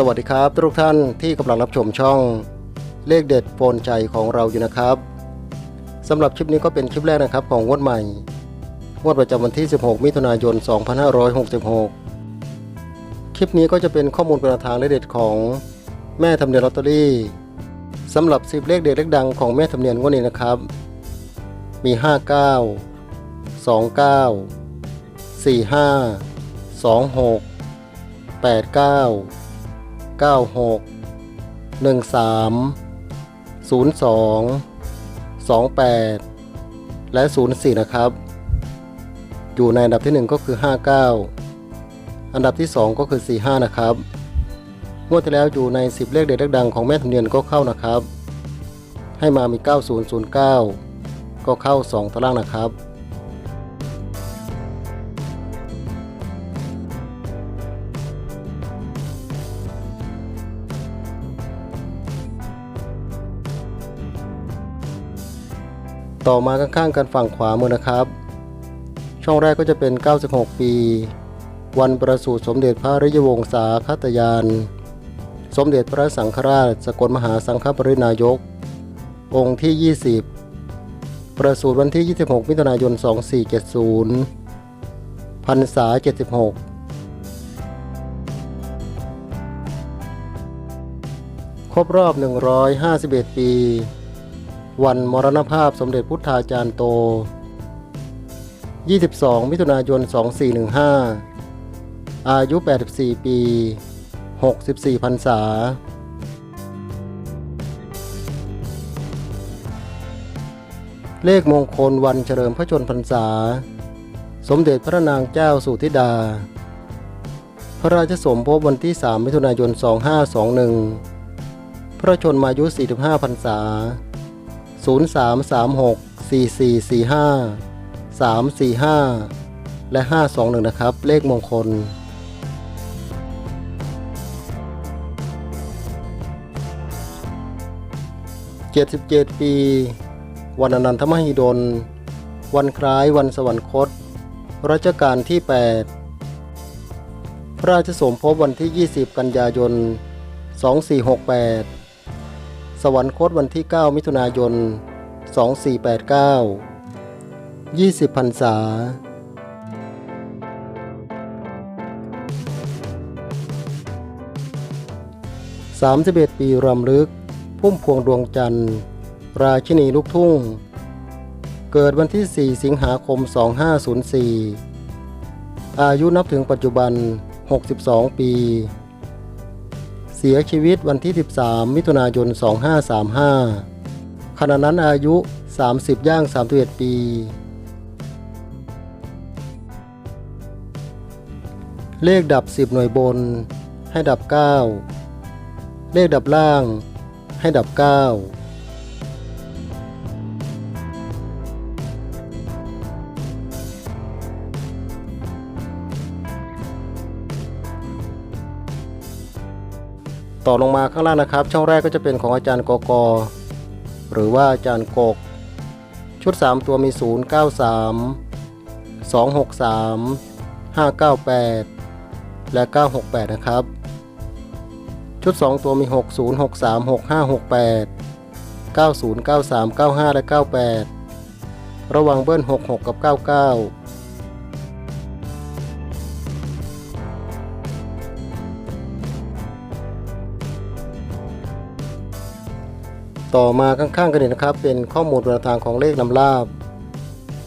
สวัสดีครับทุกท่านที่กำลังรับชมช่อง เลขเด็ดโปนใจของเราอยู่นะครับสำหรับคลิปนี้ก็เป็นคลิปแรกนะครับของงวดใหม่งวดประจำวันที่ 16 มิถุนายน 2566 คลิปนี้ก็จะเป็นข้อมูลประทางเลขเด็ดของแม่ทำเนียนลอตเตอรี่สำหรับ 10 เลขเด็ดเลขดังของแม่ทำเนียนงวดนี้นะครับ มี 59 29 45 26 89 96 13 02 28 และ 04 นะครับ อยู่ในอันดับที่ 1 ก็คือ 59 อันดับที่ 2 ก็คือ 45 นะครับงวดที่แล้วอยู่ใน 10 เลขเด็ดเลขดังของแม่ธรรมเนียนก็เข้านะครับ ให้มามี 9009 ก็เข้า 2ตารางนะครับ ต่อมาข้างๆกันฝั่งขวามือนะครับ ช่องแรกก็จะเป็น 96 ปี วันประสูติสมเด็จพระริยวงศาคตยาน สมเด็จพระสังฆราช สกลมหาสังฆปรินายก องค์ที่ 20 ประสูติวันที่ 26 มิถุนายน 2470พรรษา 76ครบรอบ 151 ปี วันมรณภาพสมเด็จพุทธาจารย์โต 22 มิถุนายน 2415 อายุ 84 ปี 64พรรษาเลขมงคลวันเฉลิมพระชนพรรษา สมเด็จพระนางเจ้าสุธิดา พระราชสมภพวันที่ 3 มิถุนายน 2521 พระชนมายุ 45 พรรษา 0336 4445 345 และ 521 นะครับ เลขมงคล 77 ปี วันอนันทมหิดล วันคล้ายวันสวรรคต รัชกาลที่ 8 พระราชสมภพวันที่ 20 กันยายน 2468 สวรรคตวันที่ 9 มิถุนายน 2489 20พรรษา 31 ปีรำลึก พุ่มพวงดวงจันทร์ ราชินีลูกทุ่ง เกิดวันที่ 4 สิงหาคม 2504 อายุนับถึงปัจจุบัน 62 ปี เสียชีวิตวันที่ 13 มิถุนายน 2535 ขณะนั้นอายุ 30 ย่าง 31 ปี เลขดับ 10 หน่วยบน ให้ดับ 9 เลขดับล่าง ให้ดับ 9 ต่อลงมาข้างล่างนะครับ ช่องแรกก็จะเป็นของอาจารย์กกหรือว่าอาจารย์กก ชุด 3 ตัวมี 0 9 3 2 6 3 5 9 8 และ 968 นะครับ ชุด 2 ตัวมี 6 0 6 3 6 5 6 8 9 0 9 3 9 5 และ 98 ระวังเบิ้ล 66 กับ 99 ต่อมาข้างๆกันเลยนะครับ เป็นข้อมูลประทางของเลขนำลาบ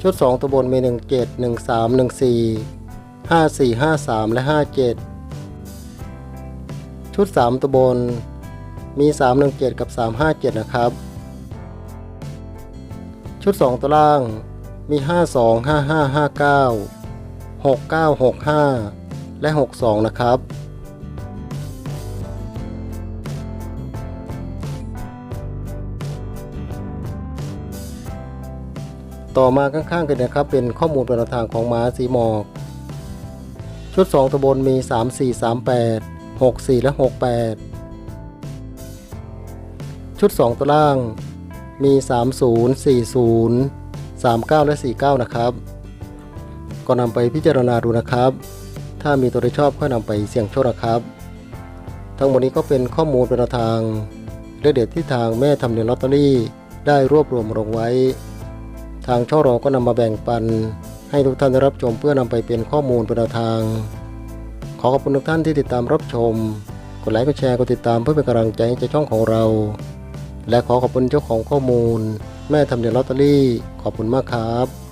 ชุด 2 ตัวบนมี 1 7 1 3 1 4 5 4 5 3 และ 57 ชุด 3 ตัวบนมี 3 1 7 กับ 3 5 7 นะครับ ชุด 2 ตัวล่างมี 5 2 5 5 5 9 6965 และ 62 นะครับ ต่อมาข้างๆกันนะครับ เป็นข้อมูลเป็นทางของม้าสีหมอก ชุด 2ตัวบนมี 3 4 3 8 6 4 และ 68 ชุด 2 ตัวล่างมี 30 40 39 และ 49 นะครับ ก็นำไปพิจารณาดูนะครับ ถ้ามีตัวที่ชอบก็นำไปเสี่ยงโชคนะครับ ทั้งหมดนี้ก็เป็นข้อมูลเป็นทางเลขเด็ดที่ทางแม่ทำเนียนลอตเตอรี่ได้รวบรวมลงไว้ ทางช่องเราก็นำมาแบ่งปัน ให้ทุกท่านได้รับชมเพื่อนำไปเป็นข้อมูลเป็นแนวทาง ขอขอบคุณทุกท่านที่ติดตามรับชม กดไลค์กดแชร์กดติดตามเพื่อเป็นกำลังใจให้ช่องของเรา และขอขอบคุณเจ้าของข้อมูล แม่ทำเดียนลอตเตอรี่ ขอบคุณมากครับ